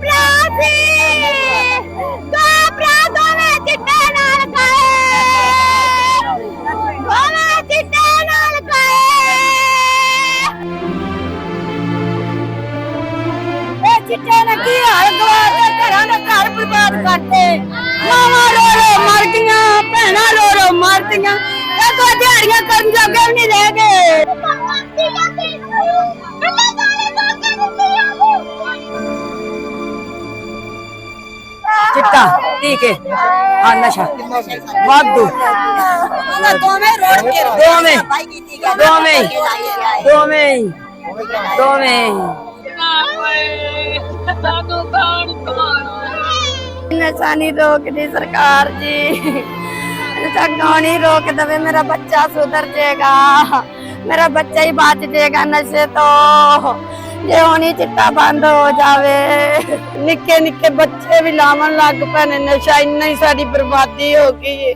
ਭਰਾ ਸੀ ਦੋ ਭਰਾ ਦੋਵੇਂ ਚਿੱਟੇ ਨਾਲ ਗਏ ਦੋਵੇਂ ਚਿੱਟੇ ਨਾਲ ਗਏ ਇਹ ਚਿੱਟੇ ਨੇ ਕੀ ਹਾਲ ਗਵਾ ਕੇ ਘਰਾਂ ਦੇ ਘਰ ਬਰਬਾਦ ਕਰਤੇ ਮਾਵਾਂ ਰੋ ਰੋ ਮਰ ਗਈਆਂ ਭੈਣਾਂ ਰੋ ਰੋ ਮਰ ਗਈਆਂ ਇਹ ਤਾਂ ਦਿਹਾੜੀਆਂ ਕਰਨ ਜੋਗੇ ਵੀ ਨਹੀਂ ਰਹਿ ਗਏ ਚਿੱਟਾ ਟੀਕੇ ਆ ਨਸ਼ਾ। ਵਾਧੂ। ਦੋਵੇਂ ਰੋੜ ਕੇ ਦੋਵੇਂ। ਦੋਵੇਂ। ਦੋਵੇਂ। ਦੋਵੇਂ। ਨਸ਼ਾ ਨਹੀਂ ਰੋਕਦੀ ਸਰਕਾਰ ਜੀ। ਨਸ਼ਾ ਕਿਉਂ ਨਹੀਂ ਰੋਕ ਦਵੇ? ਮੇਰਾ ਬੱਚਾ ਸੁਧਰ ਜਾਏਗਾ। ਮੇਰਾ ਬੱਚਾ ਹੀ ਬਚ ਜਾਏਗਾ ਨਸ਼ੇ ਤੋਂ। ਜੇ ਹੁਣੀ ਚਿੱਟਾ ਬੰਦ ਹੋ ਜਾਵੇ। ਨਿੱਕੇ ਨਿੱਕੇ ਬੱਚੇ ਵੀ ਲਾਵਣ ਲੱਗ ਪੈਣੇ ਨਸ਼ਾ ਇੰਨਾ ਹੀ ਸਾਡੀ ਬਰਬਾਦੀ ਹੋ ਗਈ ਹੈ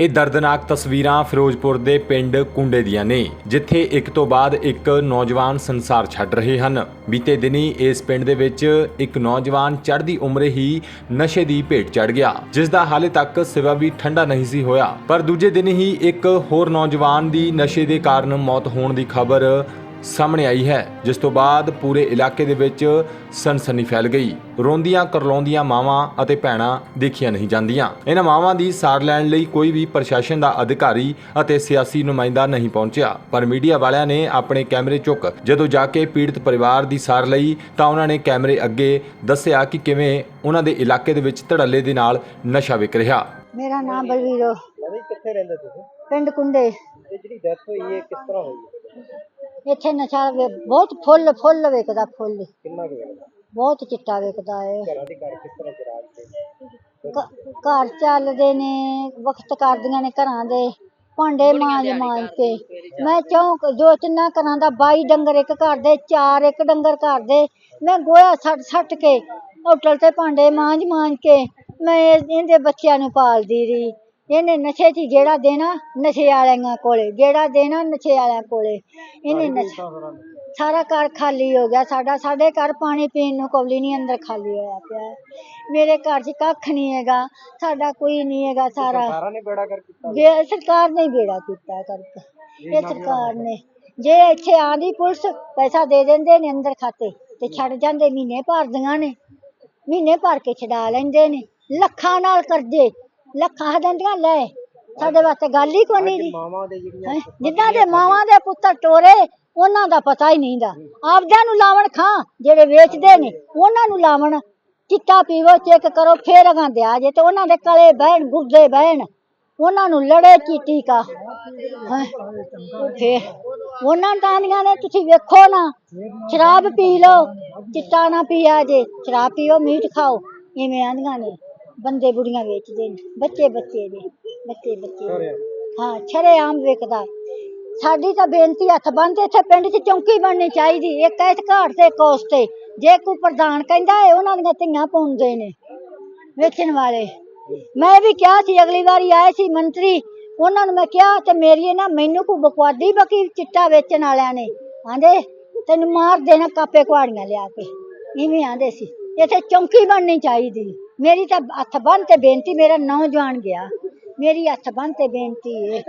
ਇਹ ਦਰਦਨਾਕ ਤਸਵੀਰਾਂ ਫਿਰੋਜ਼ਪੁਰ ਦੇ ਪਿੰਡ ਕੁੰਡੇ ਦੀਆਂ ਨੇ, ਜਿੱਥੇ ਇੱਕ ਤੋਂ ਬਾਅਦ ਇੱਕ ਨੌਜਵਾਨ ਸੰਸਾਰ ਛੱਡ ਰਹੇ ਹਨ। ਬੀਤੇ ਦਿਨੀ ਇਸ ਪਿੰਡ ਦੇ ਵਿੱਚ ਇੱਕ ਨੌਜਵਾਨ ਚੜ੍ਹਦੀ ਉਮਰੇ ਹੀ ਨਸ਼ੇ ਦੀ ਭੇਟ ਚੜ ਗਿਆ, ਜਿਸ ਦਾ ਹਾਲੇ ਤੱਕ ਸਿਵਾ ਵੀ ਠੰਡਾ ਨਹੀਂ ਸੀ ਹੋਇਆ। ਪਰ ਦੂਜੇ ਦਿਨ ਹੀ ਇੱਕ ਹੋਰ ਨੌਜਵਾਨ ਦੀ ਨਸ਼ੇ ਦੇ ਕਾਰਨ ਮੌਤ ਹੋਣ ਦੀ ਖਬਰ ਸਾਹਮਣੇ ਆਈ ਹੈ ਜਿਸ ਤੋਂ ਬਾਅਦ ਪੂਰੇ ਇਲਾਕੇ ਦੇ ਵਿੱਚ ਸਨਸਨੀ ਫੈਲ ਗਈ। ਰੋਂਦੀਆਂ ਕਰਲਾਉਂਦੀਆਂ ਮਾਵਾਂ ਅਤੇ ਭੈਣਾਂ ਦੇਖੀਆਂ ਨਹੀਂ ਜਾਂਦੀਆਂ। ਇਹਨਾਂ ਮਾਵਾਂ ਦੀ ਸਾਰ ਲੈਣ ਲਈ ਕੋਈ ਵੀ ਪ੍ਰਸ਼ਾਸਨ ਦਾ ਅਧਿਕਾਰੀ ਅਤੇ ਸਿਆਸੀ ਨੁਮਾਇੰਦਾ ਨਹੀਂ ਪਹੁੰਚਿਆ। ਪਰ ਮੀਡੀਆ ਵਾਲਿਆਂ ਨੇ ਆਪਣੇ ਕੈਮਰੇ ਚੁੱਕ ਜਦੋਂ ਜਾ ਕੇ ਪੀੜਤ ਪਰਿਵਾਰ ਦੀ ਸਾਰ ਲਈ ਤਾਂ ਉਹਨਾਂ ਨੇ ਕੈਮਰੇ ਅੱਗੇ ਦੱਸਿਆ ਕਿ ਕਿਵੇਂ ਉਹਨਾਂ ਦੇ ਇਲਾਕੇ ਦੇ ਵਿੱਚ ਧੜੱਲੇ ਦੇ ਨਾਲ ਨਸ਼ਾ ਵਿਕ ਰਿਹਾ। ਮੇਰਾ ਨਾਮ ਬਲਵੀਰੋ। ਨਹੀਂ ਕਿੱਥੇ ਰਹਿੰਦੇ ਤੁਸੀਂ? ਪਿੰਡ ਕੁੰਡੇ। ਇਹ ਜਿਹੜੀ ਡੈਥ ਹੋਈ ਹੈ ਕਿਸ ਤਰ੍ਹਾਂ ਹੋਈ? ਹੈ ਇੱਥੇ ਨਸ਼ਾ ਵੇ- ਬਹੁਤ ਫੁੱਲ ਫੁੱਲ ਵਿਕਦਾ ਫੁੱਲ। ਕਿੰਨਾ ਕੁ ਵੇਲੇ ਬਹੁਤ ਚਿੱਟਾ ਵਿਕਦਾ ਹੈ ਘਰਾਂ ਦੇ ਘਰ ਕਿਸ ਤਰ੍ਹਾਂ ਚਰਾਗ ਤੇ ਘ- ਘਰ ਚੱਲਦੇ ਨੇ ਵਕਤ ਕਰਦੀਆਂ ਨੇ ਘਰਾਂ ਦੇ। ਭਾਂਡੇ ਮਾਂਜ ਮਾਂਜ ਕੇ ਮੈਂ ਚੌਂਕ ਦੋ ਤਿੰਨਾਂ ਘਰਾਂ ਦਾ 22 ਡੰਗਰ ਇੱਕ ਘਰ ਦੇ ਚਾਰ ਇੱਕ ਡੰਗਰ ਘਰ ਦੇ। ਮੈਂ ਗੋਇਆ ਸੱਟ ਸੱਟ ਕੇ ਹੋਟਲ ਤੇ ਭਾਂਡੇ ਮਾਂਜ ਮਾਂਜ ਕੇ ਮੈਂ ਇਹ- ਇਹਦੇ ਬੱਚਿਆਂ ਨੂੰ ਪਾਲਦੀ ਰਹੀ। ਇਹਨੇ ਨਸ਼ੇ 'ਚ ਜਿਹੜਾ ਦੇਣਾ ਨਸ਼ੇ ਵਾਲਿਆਂ ਕੋਲੇ ਜਿਹੜਾ ਦੇਣਾ ਨਸ਼ੇ ਵਾਲਿਆਂ ਕੋਲੇ। ਇਹਨੇ ਨਸ਼ਾ ਸਾਰਾ ਘਰ ਖਾਲੀ ਹੋ ਗਿਆ। ਸਾਡਾ ਸਾਡੇ ਘਰ ਪਾਣੀ ਪੀਣ ਨੂੰ ਕੌਲੀ ਨਹੀਂ ਅੰਦਰ ਖਾਲੀ ਹੋਇਆ ਪਿਆ। ਹੈ। ਮੇਰੇ ਘਰ 'ਚ ਕੱਖ ਨਹੀਂ ਹੈਗਾ। ਸਾਡਾ ਕੋਈ ਨਹੀਂ ਹੈਗਾ ਸਾਰਾ। ਸਾਰਾ ਨੇ ਬੇੜਾ ਕਰ ਕੀਤਾ ਜੇ ਸਰਕਾਰ ਨੇ ਬੇੜਾ ਕੀਤਾ ਕਰਕੇ। ਇਹ ਸਰਕਾਰ ਨੇ। ਜੇ ਇੱਥੇ ਆਂਦੀ ਪੁਲਿਸ ਪੈਸਾ ਦੇ ਦਿੰਦੇ ਨੇ ਅੰਦਰ ਖਾਤੇ ਤੇ ਛੱਡ ਜਾਂਦੇ। ਮਹੀਨੇ ਭਰਦੀਆਂ ਨੇ। ਮਹੀਨੇ ਭਰ ਕੇ ਛਡਾ ਲੈਂਦੇ ਨੇ। ਲੱਖਾਂ ਨਾਲ ਕਰਜ਼ੇ। ਲੱਖਾਂ ਹਦੰਦੀਆਂ ਲੈ ਸਾਡੇ ਵਾਸਤੇ ਗੱਲ ਹੀ ਕੋਈ ਨਹੀਂ ਦੀ ਮਾਵਾਂ ਦੇ ਜਿਹੜੀਆਂ ਜਿੱਦਾਂ ਦੇ ਮਾਵਾਂ ਦੇ ਪੁੱਤਰ ਟੋਰੇ ਉਹਨਾਂ ਦਾ ਪਤਾ ਹੀ ਨਹੀਂ ਦਾ ਆਪਦਿਆਂ ਨੂੰ ਲਾਵਣ ਖਾਂ ਜਿਹੜੇ ਵੇਚਦੇ ਨੇ ਉਹਨਾਂ ਨੂੰ ਲਾਵਣ। ਚਿੱਟਾ ਪੀਵੋ ਚੈੱਕ ਕਰੋ ਫੇਰ ਅਗਾਂ ਦੇ ਆ ਜੇ ਤੇ ਉਹਨਾਂ ਦੇ ਕਲੇ ਬਹਿਣ ਗੁੱਦੇ ਬਹਿਣ। ਉਹਨਾਂ ਨੂੰ ਲੜੇ ਚੀਟੀ ਕਾ। ਫੇਰ ਉਹਨਾਂ ਤਾਂ ਆਂਦੀਆਂ ਨੇ ਤੁਸੀਂ ਵੇਖੋ ਨਾ ਸ਼ਰਾਬ ਪੀ ਲਓ ਚਿੱਟਾ ਨਾ ਪੀਆ ਜੇ ਸ਼ਰਾਬ ਪੀਓ ਮੀਟ ਖਾਓ। ਇਵੇਂ ਆਂਦੀਆਂ ਨੇ। ਬੰਦੇ ਬੁੜੀਆਂ ਵੇਚਦੇ ਨੇ ਬੱਚੇ ਬੱਚੇ ਨੇ ਬੱਚੇ ਬੱਚੇ ਨੇ। ਹਾਂ ਸ਼ਰੇਆਮ ਵਿਕਦਾ ਸਾਡੀ ਤਾਂ ਬੇਨਤੀ ਹੱਥ ਬੰਨ੍ਹਦੇ ਇੱਥੇ ਪਿੰਡ 'ਚ ਚੌਂਕੀ ਬਣਨੀ ਚਾਹੀਦੀ ਇੱਕ ਇਸ ਘਾਟ ਤੇ ਕੋਸ ਤੇ ਜੇ ਕੋਈ ਪ੍ਰਧਾਨ ਕਹਿੰਦਾ ਹੈ ਉਹਨਾਂ ਦੀਆਂ ਧੀਆਂ ਪਾਉਂਦੇ ਨੇ ਵੇਚਣ ਵਾਲੇ। ਮੈਂ ਵੀ ਕਿਹਾ ਸੀ ਅਗਲੀ ਵਾਰੀ ਆਏ ਸੀ ਮੰਤਰੀ ਉਹਨਾਂ ਨੂੰ ਮੈਂ ਕਿਹਾ ਤੇ ਮੇਰੀ ਨਾ ਮੈਨੂੰ ਕੋਈ ਬਕਵਾਦੀ ਬਕੀ ਚਿੱਟਾ ਵੇਚਣ ਵਾਲਿਆਂ ਨੇ। ਆਂਦੇ ਤੈਨੂੰ ਮਾਰ ਦੇਣਾ ਕਾਪੇ ਕੁਹਾੜੀਆਂ ਲਿਆ ਕੇ। ਇਵੇਂ ਆਂਦੇ ਸੀ। ਇੱਥੇ ਚੌਂਕੀ ਬਣਨੀ ਚਾਹੀਦੀ। ਮੇਰੀ ਤਾਂ ਹੱਥ ਬੰਨ ਤੇ ਬੇਨਤੀ ਮੇਰਾ ਨੌਜਵਾਨ ਗਿਆ। ਮੇਰੀ ਹੱਥ ਬੰਨ ਤੇ ਬੇਨਤੀ ਹੈ।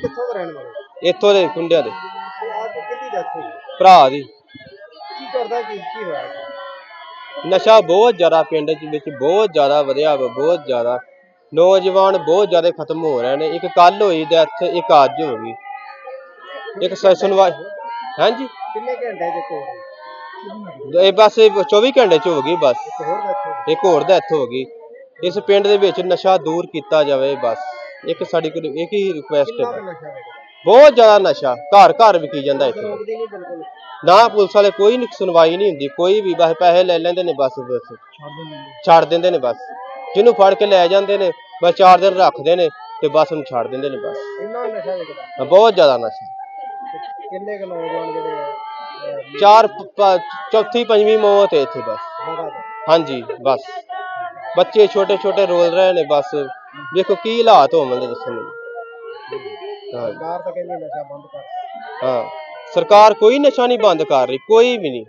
ਕਿੱਥੋਂ ਦੇ ਰਹਿਣ ਵਾਲੇ? ਇੱਥੋਂ ਦੇ ਕੁੰਡਿਆਂ ਦੇ। ਆਪ ਕਿੱਦੀ ਡੈਥ ਹੋਈ ਭਰਾ ਦੀ। ਕੀ ਕਰਦਾ ਕੀ ਕੀ ਹੋਇਆ? ਨਸ਼ਾ ਬਹੁਤ ਜ਼ਿਆਦਾ ਪਿੰਡ ਚ ਵਿੱਚ ਬਹੁਤ ਜ਼ਿਆਦਾ ਵਧਿਆ ਵਾ ਬਹੁਤ ਜ਼ਿਆਦਾ। ਨੌਜਵਾਨ ਬਹੁਤ ਜ਼ਿਆਦਾ ਖਤਮ ਹੋ ਰਹੇ ਨੇ। ਇੱਕ ਕੱਲ ਹੋਈ ਡੈਥ ਇੱਕ ਅੱਜ ਹੋ ਗਈ ਇੱਕ ਸੈਸ਼ਨ ਵਾ ਹਾਂਜੀ? ਕਿੰਨੇ ਘੰਟੇ ਚ ਕੋਲ ਇਹ ਬਸ 24 ਘੰਟੇ ਚ ਹੋ ਗਈ ਬਸ। ਇੱਕ ਹੋਰ ਡੈਥ ਹੋ ਗਈ। ਇਸ ਪਿੰਡ ਦੇ ਵਿੱਚ ਨਸ਼ਾ ਦੂਰ ਕੀਤਾ ਜਾਵੇ ਬਸ। ਇੱਕ ਸਾਡੀ ਕੋਲ ਇੱਕ ਹੀ ਰਿਕੁਐਸਟ ਹੈ। ਬਹੁਤ ਜ਼ਿਆਦਾ ਨਸ਼ਾ। ਘਰ ਘਰ ਵਿਕੀ ਜਾਂਦਾ ਇੱਥੇ। ਨਾ ਪੁਲਿਸ ਵਾਲੇ ਕੋਈ ਨਹੀਂ ਸੁਣਵਾਈ ਨਹੀਂ ਹੁੰਦੀ। ਕੋਈ ਵੀ ਬਸ ਪੈਸੇ ਲੈ ਲੈਂਦੇ ਨੇ ਬਸ ਬਸ। ਛੱਡ ਦਿੰਦੇ ਨੇ ਬਸ। ਜਿਹਨੂੰ ਫੜ ਕੇ ਲੈ ਜਾਂਦੇ ਨੇ ਬਸ ਚਾਰ ਦਿਨ ਰੱਖਦੇ ਨੇ ਤੇ ਬਸ ਉਹਨੂੰ ਛੱਡ ਦਿੰਦੇ ਨੇ ਬਸ। ਬਹੁਤ ਜ਼ਿਆਦਾ ਨਸ਼ਾ। ਕਿੰਨੇ ਕੁ ਨੌਜਵਾਨ ਜਿਹੜੇ ਚਾਰ ਪ- ਪ- ਚੌਥੀ ਪੰਜਵੀਂ ਮੌਤ ਹੈ ਇੱਥੇ ਬਸ। ਹਾਂਜੀ ਬਸ। ਬੱਚੇ ਛੋਟੇ ਛੋਟੇ ਰੋਲ ਰਹੇ ਨੇ ਬਸ। ਵੇਖੋ ਕੀ ਹਾਲਾਤ ਹੋਣਗੇ ਦੱਸੋ ਮੈਨੂੰ ਹਾਂ। ਸਰਕਾਰ ਤਾਂ ਕਹਿੰਦੀ ਨਸ਼ਾ ਬੰਦ ਕਰ ਹਾਂ। ਸਰਕਾਰ ਕੋਈ ਨਸ਼ਾ ਨਹੀਂ ਬੰਦ ਕਰ ਰਹੀ ਕੋਈ ਵੀ ਨਹੀਂ।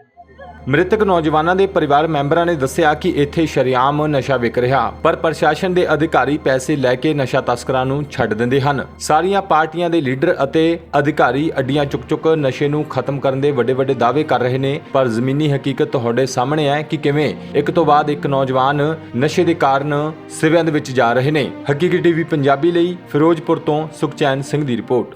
ਮ੍ਰਿਤਕ ਨੌਜਵਾਨਾਂ ਦੇ ਪਰਿਵਾਰ ਮੈਂਬਰਾਂ ਨੇ ਦੱਸਿਆ ਕਿ ਇੱਥੇ ਸ਼ਰੇਆਮ ਨਸ਼ਾ ਵਿਕ ਰਿਹਾ, ਪਰ ਪ੍ਰਸ਼ਾਸਨ ਦੇ ਅਧਿਕਾਰੀ ਪੈਸੇ ਲੈ ਕੇ ਨਸ਼ਾ ਤਸਕਰਾਂ ਨੂੰ ਛੱਡ ਦਿੰਦੇ ਹਨ। ਸਾਰੀਆਂ ਪਾਰਟੀਆਂ ਦੇ ਲੀਡਰ ਅਤੇ ਅਧਿਕਾਰੀ ਅੱਡੀਆਂ ਚੁੱਕ-ਚੁੱਕ ਨਸ਼ੇ ਨੂੰ ਖਤਮ ਕਰਨ ਦੇ ਵੱਡੇ-ਵੱਡੇ ਦਾਅਵੇ ਕਰ ਰਹੇ ਨੇ, ਪਰ ਜ਼ਮੀਨੀ ਹਕੀਕਤ ਤੁਹਾਡੇ ਸਾਹਮਣੇ ਹੈ ਕਿ ਕਿਵੇਂ? ਇੱਕ ਤੋਂ ਬਾਅਦ ਇੱਕ ਨੌਜਵਾਨ ਨਸ਼ੇ ਦੇ ਕਾਰਨ ਸਿਵਿਆਂ ਦੇ ਵਿੱਚ ਜਾ ਰਹੇ ਨੇ। ਹਕੀਕੀ ਟੀਵੀ ਪੰਜਾਬੀ ਲਈ ਫਿਰੋਜ਼ਪੁਰ ਤੋਂ ਸੁਖਚੈਨ ਸਿੰਘ ਦੀ ਰਿਪੋਰਟ।